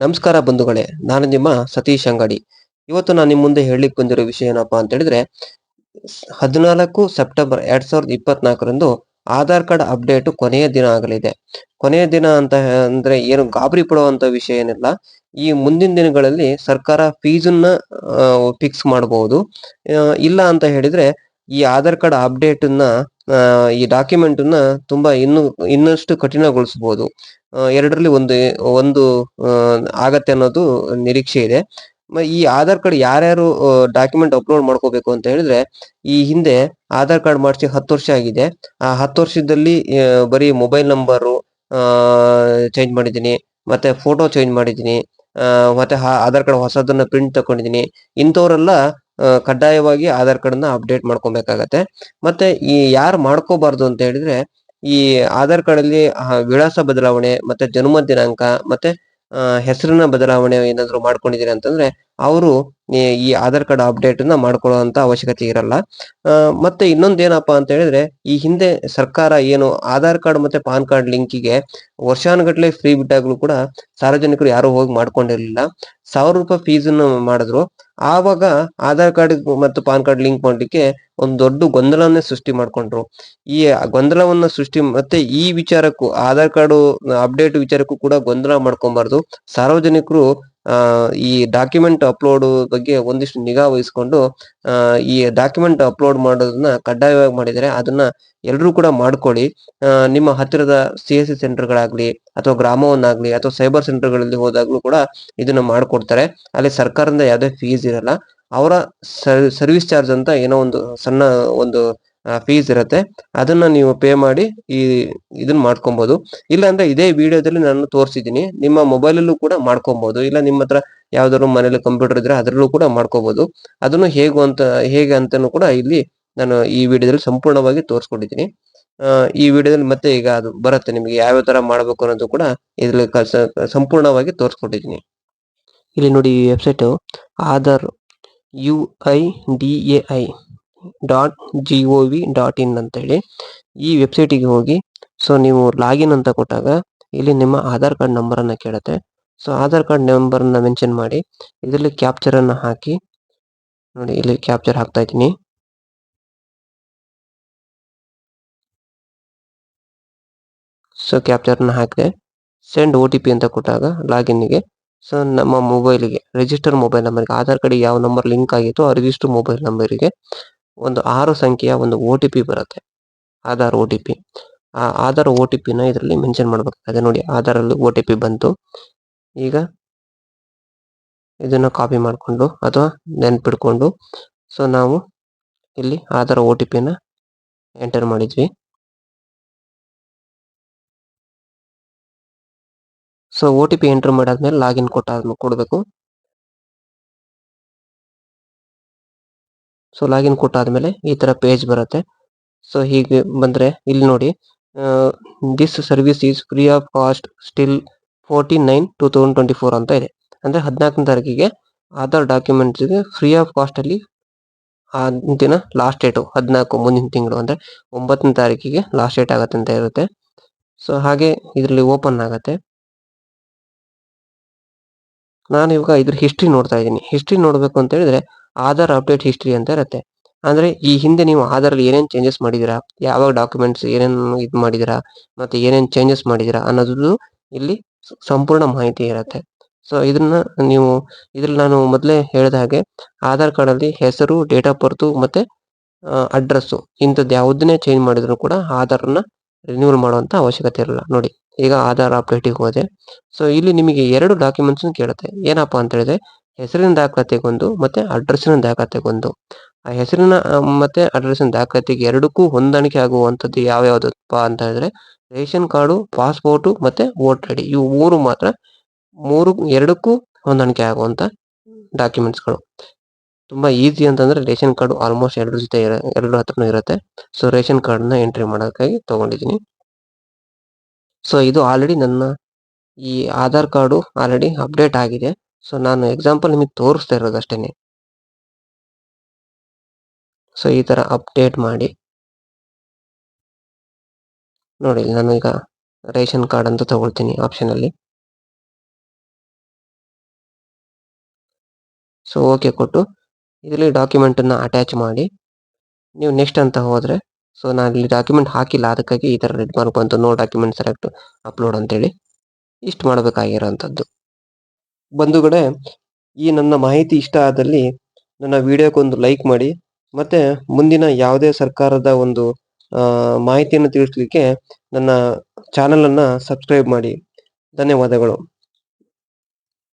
ನಮಸ್ಕಾರ ಬಂಧುಗಳೇ, ನಾನು ನಿಮ್ಮ ಸತೀಶ್ ಅಂಗಡಿ. ಇವತ್ತು ನಾನು ನಿಮ್ಮ ಮುಂದೆ ಹೇಳಲಿಕ್ಕೆ ಬಂದಿರೋ ವಿಷಯ ಏನಪ್ಪಾ ಅಂತ ಹೇಳಿದ್ರೆ, ಹದಿನಾಲ್ಕು ಸೆಪ್ಟೆಂಬರ್ ಎರಡ್ ಸಾವಿರದ ಇಪ್ಪತ್ನಾಲ್ಕರಂದು ಆಧಾರ್ ಕಾರ್ಡ್ ಅಪ್ಡೇಟ್ ಕೊನೆಯ ದಿನ ಆಗಲಿದೆ. ಕೊನೆಯ ದಿನ ಅಂತ ಅಂದ್ರೆ ಏನು ಗಾಬರಿ ಪಡುವಂತ ವಿಷಯ ಏನಿಲ್ಲ. ಈ ಮುಂದಿನ ದಿನಗಳಲ್ಲಿ ಸರ್ಕಾರ ಫೀಸನ್ನ ಫಿಕ್ಸ್ ಮಾಡಬಹುದು ಇಲ್ಲ ಅಂತ ಹೇಳಿದ್ರೆ ಈ ಆಧಾರ್ ಕಾರ್ಡ್ ಅಪ್ಡೇಟ್ನ ಈ ಡಾಕ್ಯುಮೆಂಟ್ನ ತುಂಬಾ ಇನ್ನು, ಇನ್ನಷ್ಟು ಕಠಿಣಗೊಳಿಸಬಹುದು ಎರಡರಲ್ಲಿ ಒಂದು ಒಂದು ಆಗತ್ತೆ ಅನ್ನೋದು ನಿರೀಕ್ಷೆ ಇದೆ. ಈ ಆಧಾರ್ ಕಾರ್ಡ್ ಯಾರ್ಯಾರು ಡಾಕ್ಯುಮೆಂಟ್ ಅಪ್ಲೋಡ್ ಮಾಡ್ಕೋಬೇಕು ಅಂತ ಹೇಳಿದ್ರೆ, ಈ ಹಿಂದೆ ಆಧಾರ್ ಕಾರ್ಡ್ ಮಾಡಿಸಿ ಹತ್ತು ವರ್ಷ ಆಗಿದೆ. ಆ ಹತ್ತು ವರ್ಷದಲ್ಲಿ ಬರೀ ಮೊಬೈಲ್ ನಂಬರು ಚೇಂಜ್ ಮಾಡಿದ್ದೀನಿ, ಮತ್ತೆ ಫೋಟೋ ಚೇಂಜ್ ಮಾಡಿದ್ದೀನಿ ಮತ್ತೆ ಆಧಾರ್ ಕಾರ್ಡ್ ಹೊಸದನ್ನ ಪ್ರಿಂಟ್ ತಕೊಂಡಿದ್ದೀನಿ. ಇಂಥವರೆಲ್ಲ ಕಡ್ಡಾಯವಾಗಿ ಆಧಾರ್ ಕಾರ್ಡ್ನ ಅಪ್ಡೇಟ್ ಮಾಡ್ಕೊಬೇಕಾಗತ್ತೆ. ಮತ್ತೆ ಈ ಯಾರು ಮಾಡ್ಕೋಬಾರ್ದು ಅಂತ ಹೇಳಿದ್ರೆ, ಈ ಆಧಾರ್ ಕಾರ್ಡ್ ಅಲ್ಲಿ ವಿಳಾಸ ಬದಲಾವಣೆ, ಮತ್ತೆ ಜನ್ಮ ದಿನಾಂಕ, ಮತ್ತೆ ಹೆಸರಿನ ಬದಲಾವಣೆ ಏನಾದ್ರು ಮಾಡ್ಕೊಂಡಿದೀರಿ ಅಂತಂದ್ರೆ ಅವರು ಈ ಆಧಾರ್ ಕಾರ್ಡ್ ಅಪ್ಡೇಟ್ನ ಮಾಡ್ಕೊಳ್ಳುವಂತ ಅವಶ್ಯಕತೆ ಇರಲ್ಲ. ಮತ್ತೆ ಇನ್ನೊಂದ್ ಏನಪ್ಪಾ ಅಂತ ಹೇಳಿದ್ರೆ, ಈ ಹಿಂದೆ ಸರ್ಕಾರ ಏನು ಆಧಾರ್ ಕಾರ್ಡ್ ಮತ್ತೆ ಪಾನ್ ಕಾರ್ಡ್ ಲಿಂಕಿಗೆ ವರ್ಷಾನುಗಟ್ಲೆ ಫ್ರೀ ಬಿಟ್ಟಾಗ್ಲೂ ಕೂಡ ಸಾರ್ವಜನಿಕರು ಯಾರು ಹೋಗಿ ಮಾಡ್ಕೊಂಡಿರ್ಲಿಲ್ಲ. ಸಾವಿರ ರೂಪಾಯಿ ಫೀಸ್ ಮಾಡಿದ್ರು. ಆವಾಗ ಆಧಾರ್ ಕಾರ್ಡ್ ಮತ್ತು ಪಾನ್ ಕಾರ್ಡ್ ಲಿಂಕ್ ಮಾಡ್ಲಿಕ್ಕೆ ಒಂದು ದೊಡ್ಡ ಗೊಂದಲವನ್ನೇ ಸೃಷ್ಟಿ ಮಾಡ್ಕೊಂಡ್ರು. ಈ ಗೊಂದಲವನ್ನ ಸೃಷ್ಟಿ ಮತ್ತೆ ಈ ವಿಚಾರಕ್ಕೂ, ಆಧಾರ್ ಕಾರ್ಡ್ ಅಪ್ಡೇಟ್ ವಿಚಾರಕ್ಕೂ ಕೂಡ ಗೊಂದಲ ಮಾಡ್ಕೊಬಾರ್ದು. ಸಾರ್ವಜನಿಕರು ಈ ಡಾಕ್ಯುಮೆಂಟ್ ಅಪ್ಲೋಡ್ ಬಗ್ಗೆ ಒಂದಿಷ್ಟು ನಿಗಾ ವಹಿಸ್ಕೊಂಡು ಈ ಡಾಕ್ಯುಮೆಂಟ್ ಅಪ್ಲೋಡ್ ಮಾಡೋದನ್ನ ಕಡ್ಡಾಯವಾಗಿ ಮಾಡಿದರೆ ಅದನ್ನ ಎಲ್ಲರೂ ಕೂಡ ಮಾಡ್ಕೊಳ್ಳಿ. ನಿಮ್ಮ ಹತ್ತಿರದ ಸಿ ಎಸ್ ಸಿ ಅಥವಾ ಗ್ರಾಮವನ್ನಾಗ್ಲಿ ಅಥವಾ ಸೈಬರ್ ಸೆಂಟರ್ಗಳಲ್ಲಿ ಹೋದಾಗ್ಲೂ ಕೂಡ ಇದನ್ನ ಮಾಡ್ಕೊಡ್ತಾರೆ. ಅಲ್ಲಿ ಸರ್ಕಾರದಿಂದ ಯಾವುದೇ ಫೀಸ್ ಇರಲ್ಲ. ಅವರ ಸರ್ವಿಸ್ ಚಾರ್ಜ್ ಅಂತ ಏನೋ ಒಂದು ಸಣ್ಣ ಒಂದು ಫೀಸ್ ಇರುತ್ತೆ. ಅದನ್ನ ನೀವು ಪೇ ಮಾಡಿ ಈ ಇದನ್ನ ಮಾಡ್ಕೊಬಹುದು ಇಲ್ಲ ಅಂದ್ರೆ ಇದೇ ವಿಡಿಯೋದಲ್ಲಿ ನಾನು ತೋರಿಸಿದ್ದೀನಿ. ನಿಮ್ಮ ಮೊಬೈಲಲ್ಲೂ ಕೂಡ ಮಾಡ್ಕೊಬಹುದು ಇಲ್ಲ ನಿಮ್ಮ ಹತ್ರ ಯಾವ್ದಾದ್ರು ಮನೇಲಿ ಕಂಪ್ಯೂಟರ್ ಇದ್ರೆ ಅದರಲ್ಲೂ ಕೂಡ ಮಾಡ್ಕೋಬಹುದು ಅದನ್ನು ಹೇಗು ಅಂತ, ಹೇಗೆ ಅಂತಾನು ಕೂಡ ಇಲ್ಲಿ ನಾನು ಈ ವಿಡಿಯೋದಲ್ಲಿ ಸಂಪೂರ್ಣವಾಗಿ ತೋರಿಸ್ಕೊಂಡಿದ್ದೀನಿ. ಈ ವಿಡಿಯೋದಲ್ಲಿ ಮತ್ತೆ ಈಗ ಅದು ಬರುತ್ತೆ. ನಿಮಗೆ ಯಾವ ತರ ಮಾಡಬೇಕು ಅನ್ನೋದು ಕೂಡ ಇದ್ರಲ್ಲಿ ಸಂಪೂರ್ಣವಾಗಿ ತೋರಿಸ್ಕೊಟ್ಟಿದ್ದೀನಿ ಇಲ್ಲಿ ನೋಡಿ ಈ website Aadhaar U I D A I dot G O V dot in ಅಂತೇಳಿ ಈ ವೆಬ್ಸೈಟಿಗೆ ಹೋಗಿ ಸೊ ನೀವು ಲಾಗಿನ್ ಅಂತ ಕೊಟ್ಟಾಗ ಇಲ್ಲಿ ನಿಮ್ಮ ಆಧಾರ್ ಕಾರ್ಡ್ ನಂಬರನ್ನು ಕೇಳುತ್ತೆ. ಸೊ ಆಧಾರ್ ಕಾರ್ಡ್ ನಂಬರ್ ಅನ್ನ ಮೆನ್ಷನ್ ಮಾಡಿ, ಇದರಲ್ಲಿ ಕ್ಯಾಪ್ಚರ್ ಅನ್ನ ಹಾಕಿ, ನೋಡಿ ಇಲ್ಲಿ ಕ್ಯಾಪ್ಚರ್ ಹಾಕ್ತಾ ಇದ್ದೀನಿ. ಸೊ ಕ್ಯಾಪ್ಚರ್ನ ಹಾಕಿದೆ ಸೆಂಡ್ ಒ ಟಿ ಪಿ ಅಂತ ಕೊಟ್ಟಾಗ ಲಾಗಿನ್ಗೆ ಸೊ ನಮ್ಮ ಮೊಬೈಲಿಗೆ ರಿಜಿಸ್ಟರ್ ಮೊಬೈಲ್ ನಂಬರ್ಗೆ ಆಧಾರ್ ಕಾರ್ಡ್ ಯಾವ ನಂಬರ್ ಲಿಂಕ್ ಆಗಿತ್ತು ಆ ರಿಜಿಸ್ಟರ್ ಮೊಬೈಲ್ ನಂಬರಿಗೆ ಒಂದು ಆರು ಸಂಖ್ಯೆಯ ಒಂದು ಒ ಟಿ ಪಿ ಬರುತ್ತೆ. ಆಧಾರ್ ಒ ಟಿ ಪಿ ಆ ಆಧಾರ್ ಒ ಟಿ ಪಿನ ಇದರಲ್ಲಿ ಮೆನ್ಷನ್ ಮಾಡಬೇಕಾಗಿದೆ ನೋಡಿ ಆಧಾರಲ್ಲಿ ಒ ಟಿ ಪಿ ಬಂತು. ಈಗ ಇದನ್ನು ಕಾಪಿ ಮಾಡಿಕೊಂಡು ಅಥವಾ ನೆನ್ಪಿಡ್ಕೊಂಡು ಸೊ ನಾವು ಇಲ್ಲಿ ಆಧಾರ್ ಒ ಟಿ ಪಿನ ಎಂಟರ್ ಮಾಡಿದ್ವಿ. So O T P enter ಮಾಡಾದ್ಮೇಲೆ ಲಾಗಿನ್ ಕೊಟ್ಟಾದ್ಮೇಲೆ ಕೊಡಬೇಕು. ಸೊ ಲಾಗಿನ್ ಕೊಟ್ಟಾದ್ಮೇಲೆ ಈ ತರ ಪೇಜ್ ಬರುತ್ತೆ. ಸೊ ಹೀಗೆ ಬಂದ್ರೆ ಇಲ್ಲಿ ನೋಡಿ this service is free of cost still forty nine two thousand twenty four ಅಂತ ಇದೆ. ಅಂದ್ರೆ ಹದಿನಾಲ್ಕನೇ ತಾರೀಕಿಗೆ ಆಧಾರ್ ಡಾಕ್ಯುಮೆಂಟ್ಸ್ಗೆ ಫ್ರೀ ಆಫ್ ಕಾಸ್ಟ್ ಅಲ್ಲಿ ಆ ದಿನ ಲಾಸ್ಟ್ ಡೇಟು ಹದಿನಾಲ್ಕು ಮುಂದಿನ ತಿಂಗಳು, ಅಂದ್ರೆ ಒಂಬತ್ತನೇ ತಾರೀಕಿಗೆ ಲಾಸ್ಟ್ ಡೇಟ್ ಆಗತ್ತೆ ಅಂತ ಇರುತ್ತೆ. ಸೊ ಹಾಗೆ ಇದರಲ್ಲಿ ಓಪನ್ ಆಗತ್ತೆ. ನಾನು ಇವಾಗ ಇದ್ರ ಹಿಸ್ಟ್ರಿ ನೋಡ್ತಾ ಇದ್ದೀನಿ. ಹಿಸ್ಟ್ರಿ ನೋಡಬೇಕು ಅಂತ ಹೇಳಿದ್ರೆ ಆಧಾರ್ ಅಪ್ಡೇಟ್ ಹಿಸ್ಟ್ರಿ ಅಂತ ಇರುತ್ತೆ. ಅಂದ್ರೆ ಈ ಹಿಂದೆ ನೀವು ಆಧಾರಲ್ಲಿ ಏನೇನ್ ಚೇಂಜಸ್ ಮಾಡಿದ್ದೀರಾ ಯಾವಾಗ ಡಾಕ್ಯುಮೆಂಟ್ಸ್ ಏನೇನು ಇದು ಮಾಡಿದೀರಾ, ಮತ್ತೆ ಏನೇನ್ ಚೇಂಜಸ್ ಮಾಡಿದೀರಾ ಅನ್ನೋದು ಇಲ್ಲಿ ಸಂಪೂರ್ಣ ಮಾಹಿತಿ ಇರುತ್ತೆ. ಸೊ ಇದನ್ನ ನೀವು, ಇದ್ರಲ್ಲಿ ನಾನು ಮೊದಲೇ ಹೇಳಿದ ಹಾಗೆ ಆಧಾರ್ ಕಾರ್ಡ್ ಅಲ್ಲಿ ಹೆಸರು ಡೇಟ್ ಆಫ್ ಬರ್ತು ಮತ್ತೆ ಅಡ್ರೆಸ್ಸು ಇಂಥದ್ದು ಯಾವುದನ್ನೇ ಚೇಂಜ್ ಮಾಡಿದ್ರು ಕೂಡ ಆಧಾರನ್ನ ರಿನ್ಯೂವಲ್ ಮಾಡುವಂತ ಅವಶ್ಯಕತೆ ಇರಲ್ಲ. ನೋಡಿ, ಈಗ ಆಧಾರ್ ಅಪ್ಡೇಟಿಗೆ ಹೋದೆ. ಸೊ ಇಲ್ಲಿ ನಿಮಗೆ ಎರಡು ಡಾಕ್ಯುಮೆಂಟ್ಸ್ ಕೇಳುತ್ತೆ. ಏನಪ್ಪಾ ಅಂತ ಹೇಳಿದ್ರೆ ಹೆಸರಿನ ದಾಖಲಾತಿಗೊಂದು ಮತ್ತೆ ಅಡ್ರೆಸ್ಸಿನ ದಾಖಲಾತಿಗೊಂದು ಆ ಹೆಸರಿನ ಮತ್ತೆ ಅಡ್ರೆಸ್ಸಿನ ದಾಖಲಾತಿಗೆ ಎರಡಕ್ಕೂ ಹೊಂದಾಣಿಕೆ ಆಗುವಂಥದ್ದು ಯಾವ ಯಾವ್ದಪ್ಪ ಅಂತ ಹೇಳಿದ್ರೆ ರೇಷನ್ ಕಾರ್ಡು, ಪಾಸ್ಪೋರ್ಟು ಮತ್ತೆ ವೋಟರ್ ಐ ಡಿ. ಇವು ಮೂರು ಮಾತ್ರ, ಮೂರು, ಎರಡಕ್ಕೂ ಹೊಂದಾಣಿಕೆ ಆಗುವಂಥ ಡಾಕ್ಯುಮೆಂಟ್ಸ್ಗಳು. ತುಂಬಾ ಈಸಿ ಅಂತಂದ್ರೆ ರೇಷನ್ ಕಾರ್ಡು ಆಲ್ಮೋಸ್ಟ್ ಎರಡು ಜೊತೆ ಎರಡು ಹತ್ರನೂ ಇರುತ್ತೆ. ಸೊ ರೇಷನ್ ಕಾರ್ಡ್ನ ಎಂಟ್ರಿ ಮಾಡೋಕ್ಕಾಗಿ ತೊಗೊಂಡಿದ್ದೀನಿ. ಸೊ ಇದು ಆಲ್ರೆಡಿ ನನ್ನ ಈ ಆಧಾರ್ ಕಾರ್ಡು ಆಲ್ರೆಡಿ ಅಪ್ಡೇಟ್ ಆಗಿದೆ. ಸೊ ನಾನು ಎಕ್ಸಾಂಪಲ್ ನಿಮಗೆ ತೋರಿಸ್ತಾ ಇರೋದು ಅಷ್ಟೇನೆ. ಸೊ ಈ ಥರ ಅಪ್ಡೇಟ್ ಮಾಡಿ. ನೋಡಿ ನಾನು ಈಗ ರೇಷನ್ ಕಾರ್ಡ್ ಅಂತ ತಗೊಳ್ತೀನಿ ಆಪ್ಷನಲ್ಲಿ ಸೊ ಓಕೆ ಕೊಟ್ಟು ಇದರಲ್ಲಿ ಡಾಕ್ಯುಮೆಂಟನ್ನು ಅಟ್ಯಾಚ್ ಮಾಡಿ. ನೀವು ನೆಕ್ಸ್ಟ್ ಅಂತ ಹೋದರೆ ಸೊ ನಾನು ಇಲ್ಲಿ ಡಾಕ್ಯುಮೆಂಟ್ ಹಾಕಿಲ್ಲ, ಅದಕ್ಕಾಗಿ ಈ ಥರ ರೆಡ್ ಮಾರ್ಕ್ ಬಂತು ನೋ ಡಾಕ್ಯುಮೆಂಟ್ ಸೆಲೆಕ್ಟ್ ಅಪ್ಲೋಡ್ ಅಂತೇಳಿ. ಇಷ್ಟು ಮಾಡಬೇಕಾಗಿರೋಂಥದ್ದು. ಬಂಧುಗಳೇ, ಈ ನನ್ನ ಮಾಹಿತಿ ಇಷ್ಟ ಆದಲ್ಲಿ ನನ್ನ ವಿಡಿಯೋಕ್ಕೊಂದು ಲೈಕ್ ಮಾಡಿ, ಮತ್ತೆ ಮುಂದಿನ ಯಾವುದೇ ಸರ್ಕಾರದ ಒಂದು ಮಾಹಿತಿಯನ್ನು ತಿಳಿಸ್ಲಿಕ್ಕೆ ನನ್ನ ಚಾನಲನ್ನು ಸಬ್ಸ್ಕ್ರೈಬ್ ಮಾಡಿ. ಧನ್ಯವಾದಗಳು.